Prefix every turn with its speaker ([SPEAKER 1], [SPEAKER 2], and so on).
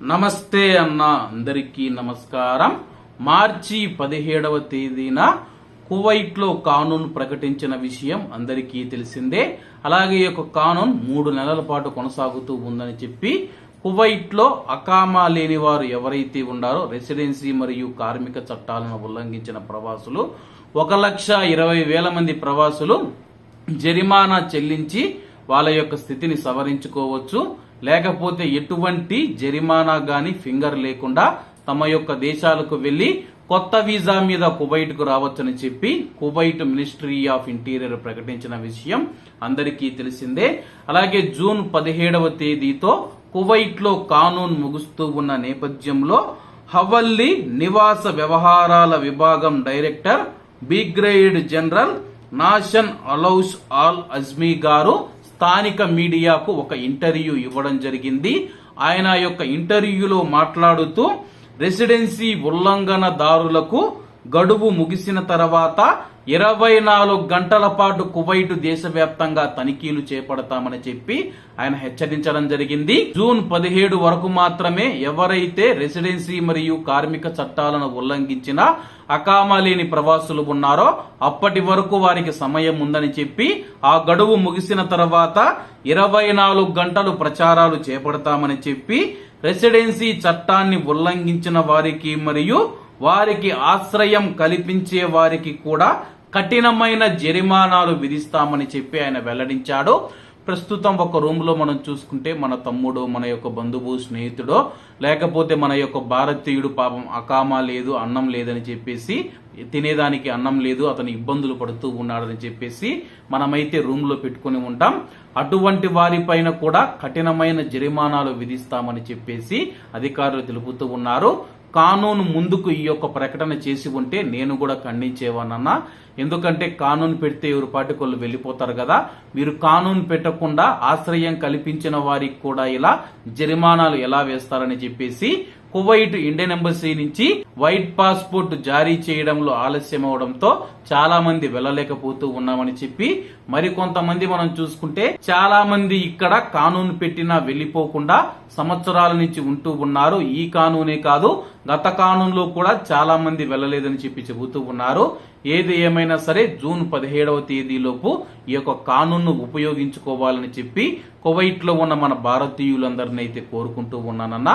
[SPEAKER 1] నమస్తే అన్న అందరికీ నమస్కారం. మార్చి పదిహేడవ తేదీన కువైట్లో కానూన్ ప్రకటించిన విషయం అందరికీ తెలిసిందే. అలాగే ఈ యొక్క కానూన్ మూడు నెలల పాటు కొనసాగుతూ ఉందని చెప్పి కువైట్లో అకామా లేని వారు ఎవరైతే ఉన్నారో రెసిడెన్సీ మరియు కార్మిక చట్టాలను ఉల్లంఘించిన ప్రవాసులు ఒక లక్ష ఇరవై వేల మంది ప్రవాసులు జరిమానా చెల్లించి వాళ్ళ యొక్క స్థితిని సవరించుకోవచ్చు. లేకపోతే ఎటువంటి జరిమానా గాని ఫింగర్ లేకుండా తమ యొక్క దేశాలకు వెళ్ళి కొత్త వీసా మీద కువైట్కు రావచ్చని చెప్పి కువైట్ మినిస్ట్రీ ఆఫ్ ఇంటీరియర్ ప్రకటించిన విషయం అందరికీ తెలిసిందే. అలాగే జూన్ పదిహేడవ తేదీతో కువైట్లో కానూన్ ముగుస్తూ ఉన్న నేపథ్యంలో హవల్లీ నివాస వ్యవహారాల విభాగం డైరెక్టర్ బిగ్రేడ్ జనరల్ నాషన్ అలౌస్ ఆల్ అజ్మీ గారు స్థానిక మీడియాకు ఒక ఇంటర్వ్యూ ఇవ్వడం జరిగింది. ఆయన యొక్క ఇంటర్వ్యూలో మాట్లాడుతూ రెసిడెన్సీ ఉల్లంఘనదారులకు గడువు ముగిసిన తర్వాత ఇరవై నాలుగు గంటల పాటు కువైట్ దేశవ్యాప్తంగా తనిఖీలు చేపడతామని చెప్పి ఆయన హెచ్చరించడం జరిగింది. జూన్ పదిహేడు వరకు మాత్రమే ఎవరైతే రెసిడెన్సీ మరియు కార్మిక చట్టాలను ఉల్లంఘించిన అకామా లేని ప్రవాసులు ఉన్నారో అప్పటి వరకు వారికి సమయం ఉందని చెప్పి ఆ గడువు ముగిసిన తర్వాత ఇరవై నాలుగు గంటలు ప్రచారాలు చేపడతామని చెప్పి రెసిడెన్సీ చట్టాన్ని ఉల్లంఘించిన వారికి మరియు వారికి ఆశ్రయం కల్పించే వారికి కూడా కఠినమైన జరిమానాలు విధిస్తామని చెప్పి ఆయన వెల్లడించాడు. ప్రస్తుతం ఒక రూమ్లో మనం చూసుకుంటే మన తమ్ముడు మన యొక్క బంధువు స్నేహితుడో లేకపోతే మన యొక్క భారతీయుడు పాపం అకామా లేదు అన్నం లేదని చెప్పేసి తినేదానికి అన్నం లేదు అతను ఇబ్బందులు పడుతూ ఉన్నాడని చెప్పేసి మనమైతే రూమ్లో పెట్టుకుని ఉంటాం. అటువంటి వారిపైన కూడా కఠినమైన జరిమానాలు విధిస్తామని చెప్పేసి అధికారులు తెలుపుతూ ఉన్నారు. కానూన్ ముందుకు ఈ యొక్క ప్రకటన చేసి ఉంటే నేను కూడా ఖండించేవానన్నా. ఎందుకంటే కానూన్ పెడితే ఎవరు పాటికొల్లు వెళ్ళిపోతారు కదా. మీరు కానూన్ పెట్టకుండా ఆశ్రయం కల్పించిన వారికి కూడా ఇలా జరిమానాలు ఎలా వేస్తారని చెప్పేసి కువైట్ ఇండియన్ ఎంబసీ నుంచి వైట్ పాస్పోర్ట్ జారీ చేయడంలో ఆలస్యం అవడంతో చాలా మంది వెళ్ళలేకపోతూ ఉన్నామని చెప్పి మరికొంతమంది మనం చూసుకుంటే చాలా మంది ఇక్కడ కానూన్ పెట్టినా వెళ్ళిపోకుండా సంవత్సరాల నుంచి ఉంటూ ఉన్నారు. ఈ కానూనే కాదు గత కానూన్లో కూడా చాలా మంది వెళ్ళలేదని చెప్పి చెబుతూ ఉన్నారు. ఏది ఏమైనా సరే జూన్ పదిహేడవ తేదీలోపు ఈ యొక్క కానూన్ను ఉపయోగించుకోవాలని చెప్పి కువైట్లో ఉన్న మన భారతీయులందరినీ అయితే కోరుకుంటూ ఉన్నానన్నా